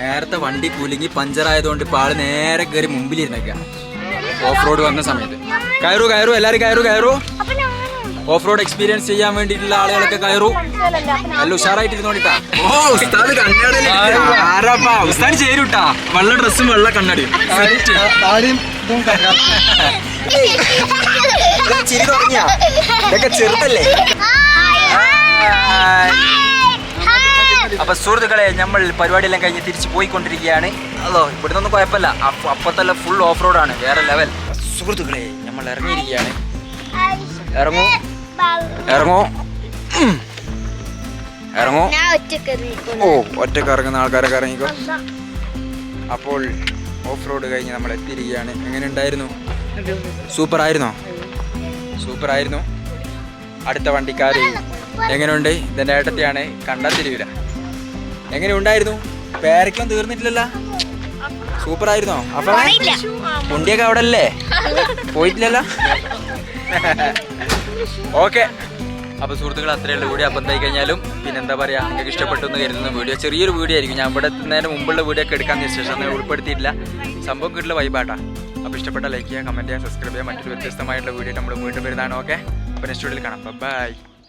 നേരത്തെ വണ്ടി കുലുങ്ങി പഞ്ചറായതുകൊണ്ട് ഇപ്പൊ ആൾ നേരെ കയറി മുമ്പിലിരുന്നൊക്കെ. ഓഫ് റോഡ് വന്ന സമയത്ത്. കയറു കയറു എല്ലാരും കയറു കയറു. ഓഫ് റോഡ് എക്സ്പീരിയൻസ് ചെയ്യാൻ വേണ്ടിയിട്ടുള്ള ആളുകളൊക്കെ കയറു. നല്ല ഉഷാറായിട്ടിരുന്നോണ്ടിട്ടാ. ഉസ്താദ് ചേരുട്ടാ വെള്ള ഡ്രസ്സും വെള്ള കണ്ണാടിയും. ചിരി തുടങ്ങിയ? ഇതൊക്കെ ചെറുതല്ലേ? അപ്പൊ സുഹൃത്തുക്കളെ നമ്മൾ പരിപാടിയെല്ലാം കഴിഞ്ഞ് തിരിച്ചു പോയിക്കൊണ്ടിരിക്കുകയാണ്. അതോ ഇവിടുന്ന് ഒന്നും കുഴപ്പമില്ല അപ്പത്തല്ല ഫുൾ ഓഫ് റോഡ് ആണ്. വേറെ ലെവൽ സുഹൃത്തുക്കളെ നമ്മൾ ഇറങ്ങിയിരിക്കുകയാണ്. ഇറങ്ങൂ. ഇറങ്ങൂ. ഇറങ്ങോ. ഓ ഒറ്റയ്ക്ക് ഇറങ്ങുന്ന ആൾക്കാരൊക്കെ ഇറങ്ങിക്കോ. അപ്പോൾ ഓഫ് റോഡ് കഴിഞ്ഞ് നമ്മൾ എത്തിയിരിക്കുകയാണ്. എങ്ങനെ ഉണ്ടായിരുന്നു? സൂപ്പർ ആയിരുന്നോ? സൂപ്പർ ആയിരുന്നു. അടുത്ത വണ്ടിക്കാർ എങ്ങനെയുണ്ട്? ഇതിന്റെ ഏട്ടത്തെയാണ്. കണ്ടാൽ തിരിവില്ല എങ്ങനെ ഉണ്ടായിരുന്നു? പേരയ്ക്കൊന്നും തീർന്നിട്ടില്ലല്ലോ. സൂപ്പർ ആയിരുന്നോ അപ്പൊ കുണ്ടിയൊക്കെ അവിടെ അല്ലേ പോയിട്ടില്ലല്ലോ? ഓക്കെ. അപ്പൊ സുഹൃത്തുക്കൾ അത്രയേ ഉള്ളൂ വീഡിയോ. അപ്പം എന്തായി കഴിഞ്ഞാലും പിന്നെ എന്താ പറയാ നിങ്ങൾക്ക് ഇഷ്ടപ്പെട്ടു എന്ന് കരുതുന്ന. വീഡിയോ ചെറിയൊരു വീഡിയോ ആയിരിക്കും. ഞാൻ ഇവിടെ എത്തുന്നതിന് മുമ്പുള്ള വീഡിയോ ഒക്കെ എടുക്കാൻ ശേഷം അങ്ങനെ ഉൾപ്പെടുത്തിയിട്ടില്ല. സംഭവം കിട്ടുള്ള വൈബാട്ടാ അപ്പോൾ ഇഷ്ടപ്പെട്ട ലൈക്ക് ചെയ്യുക കമന്റ് ചെയ്യുക സബ്സ്ക്രൈബ് ചെയ്യുക. മറ്റൊരു വ്യത്യസ്തമായിട്ടുള്ള വീഡിയോ നമ്മൾ വീണ്ടും വരുന്നതാണ്. ഓക്കെ? അപ്പോൾ നെക്സ്റ്റ് വീഡിയോയിൽ കാണാം. ബൈ